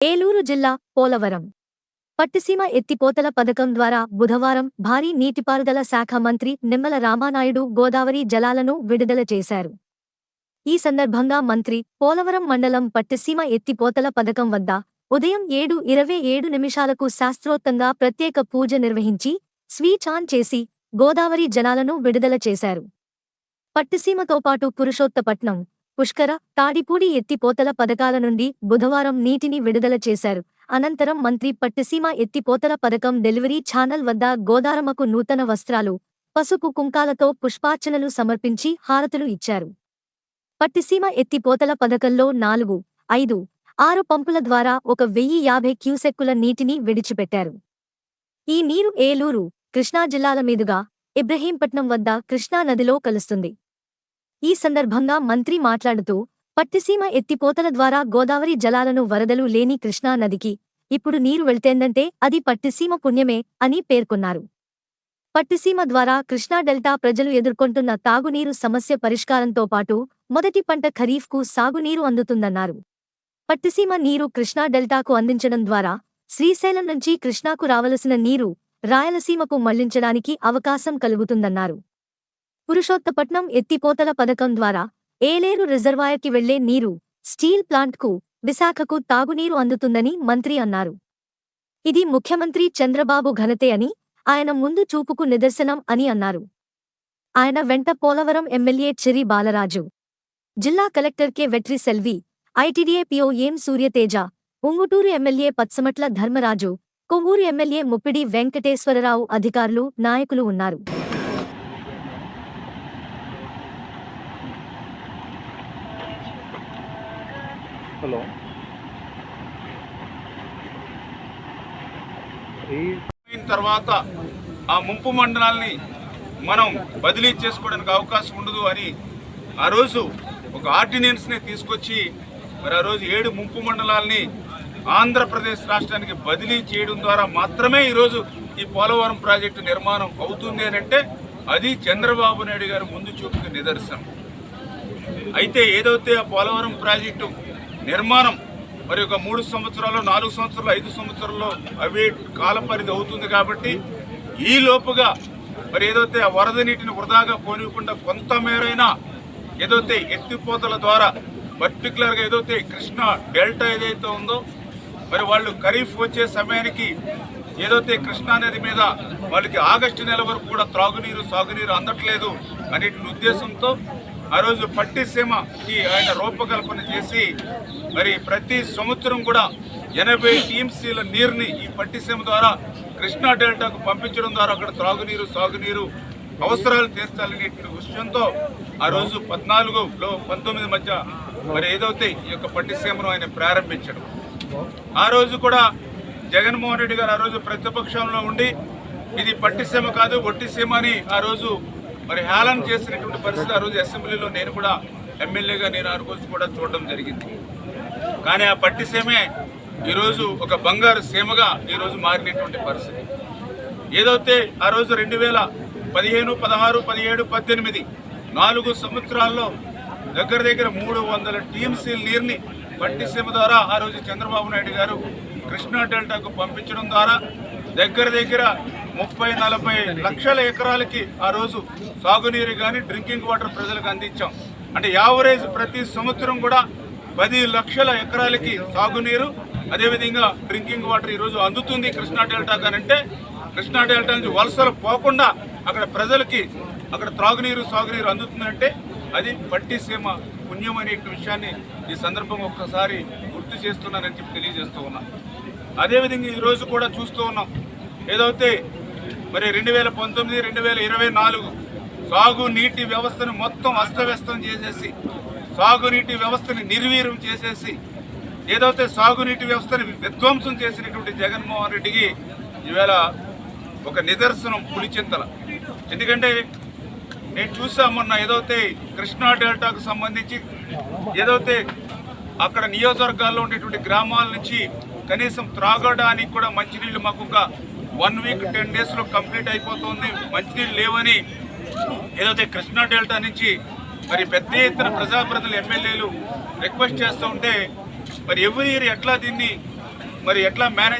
ఏలూరు జిల్లా పోలవరం. పట్టిసీమ ఎత్తిపోతల పథకం ద్వారా బుధవారం భారీ నీటిపారుదల శాఖ మంత్రి నిమ్మల రామానాయుడు గోదావరి జలాలను విడుదల చేశారు. ఈ సందర్భంగా మంత్రి పోలవరం మండలం పట్టిసీమ ఎత్తిపోతల పథకం వద్ద ఉదయం ఏడు ఇరవై ఏడు నిమిషాలకు శాస్త్రోక్తంగా ప్రత్యేక పూజ నిర్వహించి స్వీచ్ ఆన్ చేసి గోదావరి జలాలను విడుదల చేశారు. పట్టిసీమతో పాటు పురుషోత్తపట్నం పుష్కర తాడిపూడి ఎత్తిపోతల పథకాల నుండి బుధవారం నీటిని విడుదల చేశారు. అనంతరం మంత్రి పట్టిసీమ ఎత్తిపోతల పథకం డెలివరీ ఛానల్ వద్ద గోదారమ్మకు నూతన వస్త్రాలు పసుపు కుంకాలతో పుష్పార్చనలు సమర్పించి హారతులు ఇచ్చారు. పట్టిసీమ ఎత్తిపోతల పథకంలో నాలుగు ఐదు ఆరు పంపుల ద్వారా ఒక వెయ్యి యాభై క్యూసెక్కుల నీటిని విడిచిపెట్టారు. ఈ నీరు ఏలూరు కృష్ణా జిల్లాల మీదుగా ఇబ్రహీంపట్నం వద్ద కృష్ణా నదిలో కలుస్తుంది. ఈ సందర్భంగా మంత్రి మాట్లాడుతూ పట్టిసీమ ఎత్తిపోతల ద్వారా గోదావరి జలాలను వరదలు లేని కృష్ణా నదికి ఇప్పుడు నీరు వెళ్తేందంటే అది పట్టిసీమ పుణ్యమే అని పేర్కొన్నారు. పట్టిసీమ ద్వారా కృష్ణా డెల్టా ప్రజలు ఎదుర్కొంటున్న తాగునీరు సమస్య పరిష్కారంతో పాటు మొదటి పంట ఖరీఫ్కు సాగునీరు అందుతుందన్నారు. పట్టిసీమ నీరు కృష్ణా డెల్టాకు అందించడం ద్వారా శ్రీశైలం నుంచి కృష్ణాకు రావలసిన నీరు రాయలసీమకు మళ్ళించడానికి అవకాశం కలుగుతుందన్నారు. పురుషోత్తపట్నం ఎత్తిపోతల పథకం ద్వారా ఏలేరు రిజర్వాయర్కి వెళ్ళే నీరు స్టీల్ ప్లాంట్కు విశాఖకు తాగునీరు అందుతుందని మంత్రి అన్నారు. ఇది ముఖ్యమంత్రి చంద్రబాబు ఘనతే అని ఆయన ముందు చూపుకు నిదర్శనం అని అన్నారు. ఆయన వెంట పోలవరం ఎమ్మెల్యే చెరి బాలరాజు జిల్లా collector K Vetri Selvi ITDA PO M Suryateja Unguturu MLA Patsamatla Dharmaraju Kovvur MLA Muppidi Venkateswararao అధికారులు నాయకులు ఉన్నారు. హలో. అయిన తర్వాత ఆ ముంపు మండలాల్ని మనం బదిలీ చేసుకోవడానికి అవకాశం ఉండదు అని ఆ రోజు ఒక ఆర్డినెన్స్ని తీసుకొచ్చి మరి ఆ రోజు ఏడు ముంపు మండలాల్ని ఆంధ్రప్రదేశ్ రాష్ట్రానికి బదిలీ చేయడం ద్వారా మాత్రమే ఈరోజు ఈ పోలవరం ప్రాజెక్టు నిర్మాణం అవుతుంది అని అంటే అది చంద్రబాబు నాయుడు గారు ముందు చూపుకి నిదర్శనం. అయితే ఏదైతే ఆ పోలవరం ప్రాజెక్టు నిర్మాణం మరి ఒక మూడు సంవత్సరాలు నాలుగు సంవత్సరాలు ఐదు సంవత్సరాల్లో అవి కాలపరిధి అవుతుంది కాబట్టి ఈ లోపుగా మరి ఏదైతే ఆ వరద నీటిని వృధాగా పోనివ్వకుండా కొంతమేరైనా ఏదైతే ఎత్తిపోతల ద్వారా పర్టికులర్గా ఏదైతే కృష్ణా డెల్టా ఏదైతే ఉందో మరి వాళ్ళు ఖరీఫ్ వచ్చే సమయానికి ఏదైతే కృష్ణా నది మీద వాళ్ళకి ఆగస్టు నెల వరకు కూడా త్రాగునీరు సాగునీరు అందట్లేదు అనేటి ఉద్దేశంతో ఆ రోజు పట్టిసీమకి ఆయన రూపకల్పన చేసి మరి ప్రతి సంవత్సరం కూడా ఎనభై టీఎంసీల నీరుని ఈ పట్టిసీమ ద్వారా కృష్ణా డెల్టాకు పంపించడం ద్వారా అక్కడ త్రాగునీరు సాగునీరు అవసరాలు తీర్చాలనే విషయంతో ఆ రోజు పద్నాలుగులో పంతొమ్మిది మధ్య మరి ఏదైతే ఈ యొక్క పట్టిసీమను ఆయన ప్రారంభించడం. ఆ రోజు కూడా జగన్మోహన్ రెడ్డి గారు ఆ రోజు ప్రతిపక్షంలో ఉండి ఇది పట్టిసీమ కాదు ఒట్టిసీమ అని ఆ రోజు మరి హేళన చేసినటువంటి పరిస్థితి ఆ రోజు అసెంబ్లీలో నేను కూడా ఎమ్మెల్యేగా నేను ఆ రోజు కూడా చూడడం జరిగింది. కానీ ఆ పట్టిసీమే ఈరోజు ఒక బంగారు సీమగా ఈరోజు మారినటువంటి పరిస్థితి. ఏదైతే ఆ రోజు రెండు వేల పదిహేను పదహారు పదిహేడు పద్దెనిమిది నాలుగు సంవత్సరాల్లో దగ్గర దగ్గర మూడు వందల టీఎంసీ నీరుని పట్టిసీమ ద్వారా ఆ రోజు చంద్రబాబు నాయుడు గారు కృష్ణా డెల్టాకు పంపించడం ద్వారా దగ్గర దగ్గర ముప్పై నలభై లక్షల ఎకరాలకి ఆ రోజు సాగునీరు కానీ డ్రింకింగ్ వాటర్ ప్రజలకు అందించాం. అంటే యావరేజ్ ప్రతి సంవత్సరం కూడా పది లక్షల ఎకరాలకి సాగునీరు అదేవిధంగా డ్రింకింగ్ వాటర్ ఈరోజు అందుతుంది కృష్ణా డెల్టా కానంటే. కృష్ణా డెల్టా నుంచి వలసలు పోకుండా అక్కడ ప్రజలకి అక్కడ త్రాగునీరు సాగునీరు అందుతుందంటే అది పట్టిసీమ పుణ్యం అనే విషయాన్ని ఈ సందర్భంగా ఒక్కసారి గుర్తు చేస్తున్నానని చెప్పి తెలియజేస్తూ ఉన్నా. అదేవిధంగా ఈరోజు కూడా చూస్తూ ఉన్నాం. ఏదైతే మరి రెండు వేల పంతొమ్మిది రెండు వేల ఇరవై నాలుగు సాగునీటి వ్యవస్థను మొత్తం అస్తవ్యస్తం చేసేసి సాగునీటి వ్యవస్థని నిర్వీర్యం చేసేసి ఏదైతే సాగునీటి వ్యవస్థని విధ్వంసం చేసినటువంటి జగన్మోహన్ రెడ్డికి ఈవేళ ఒక నిదర్శనం పులిచింతల ఎందుకంటే నేను చూసా మొన్న ఏదైతే కృష్ణా డెల్టాకు సంబంధించి ఏదైతే అక్కడ నియోజకవర్గాల్లో ఉండేటువంటి గ్రామాల నుంచి కనీసం త్రాగడానికి కూడా మంచినీళ్ళు మాకు ఇంకా వన్ వీక్ టెన్ డేస్లో కంప్లీట్ అయిపోతుంది మంచినీళ్ళు లేవని ఏదైతే కృష్ణా డెల్టా నుంచి మరి పెద్ద ఎత్తున ప్రజాప్రతినిధులు ఎమ్మెల్యేలు రిక్వెస్ట్ చేస్తూ ఉంటే మరి ఎవ్రీ ఇయర్ ఎట్లా దీన్ని మరి ఎట్లా మేనేజ్